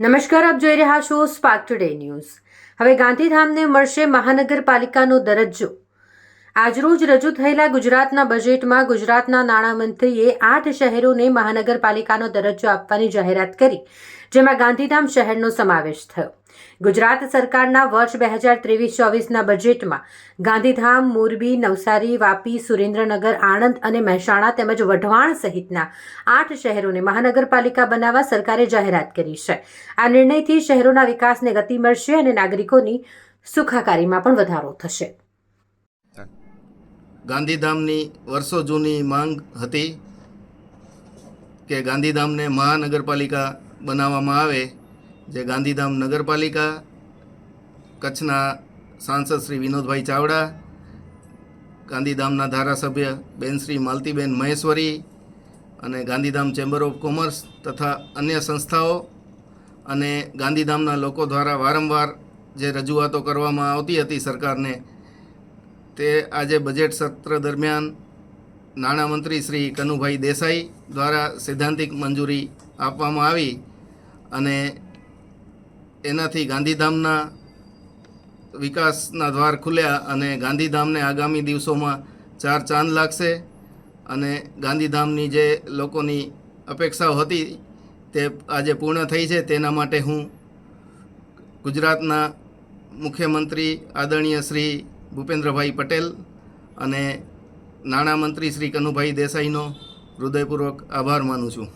નમસ્કાર આપ જોઈ રહ્યા છો સ્પાર્ક ટુડે ન્યૂઝ હવે ગાંધીધામને મળશે મહાનગરપાલિકાનો દરજ્જો. આજરોજ રજૂ થયેલા ગુજરાતના બજેટમાં ગુજરાતના નાણામંત્રીએ આઠ શહેરોને મહાનગરપાલિકાનો દરજ્જો આપવાની જાહેરાત કરી, જેમાં ગાંધીધામ શહેરનો સમાવેશ થયો. ગુજરાત સરકારના વર્ષ બે હજાર ત્રેવીસ ચોવીસના બજેટમાં ગાંધીધામ, મોરબી, નવસારી, વાપી, સુરેન્દ્રનગર, આણંદ અને મહેસાણા તેમજ વઢવાણ સહિતના આઠ શહેરોને મહાનગરપાલિકા બનાવવા સરકારે જાહેરાત કરી છે. આ નિર્ણયથી શહેરોના વિકાસને ગતિ મળશે અને નાગરિકોની સુખાકારીમાં પણ વધારો થશે. ગાંધીધામની વર્ષો જૂની માંગ હતી કે ગાંધીધામને મહાનગરપાલિકા બનાવવામાં આવે, જે ગાંધીધામ નગરપાલિકા કચ્છના સાંસદ શ્રી વિનોદભાઈ ચાવડા, ગાંધીધામના ધારાસભ્ય બેન શ્રી માલતીબેન મહેશ્વરી અને ગાંધીધામ ચેમ્બર ઓફ કોમર્સ તથા અન્ય સંસ્થાઓ અને ગાંધીધામના લોકો દ્વારા વારંવાર જે રજૂઆતો કરવામાં આવતી હતી સરકારને તે આજે બજેટ સત્ર દરમિયાન નાણામંત્રી શ્રી કનુભાઈ દેસાઈ દ્વારા સૈદ્ધાંતિક મંજૂરી આપવામાં આવી અને એનાથી ગાંધીધામના વિકાસના દ્વાર ખુલ્યા અને ગાંધીધામને આગામી દિવસોમાં ચાર ચાંદ લાગશે અને ગાંધીધામની જે લોકોની અપેક્ષાઓ હતી તે આજે પૂર્ણ થઈ છે. તેના માટે હું ગુજરાતના મુખ્યમંત્રી, આદરણીય શ્રી ભૂપેન્દ્રભાઈ પટેલ અને નાણામંત્રી શ્રી કનુભાઈ દેસાઈનો હૃદયપૂર્વક આભાર માનું છું.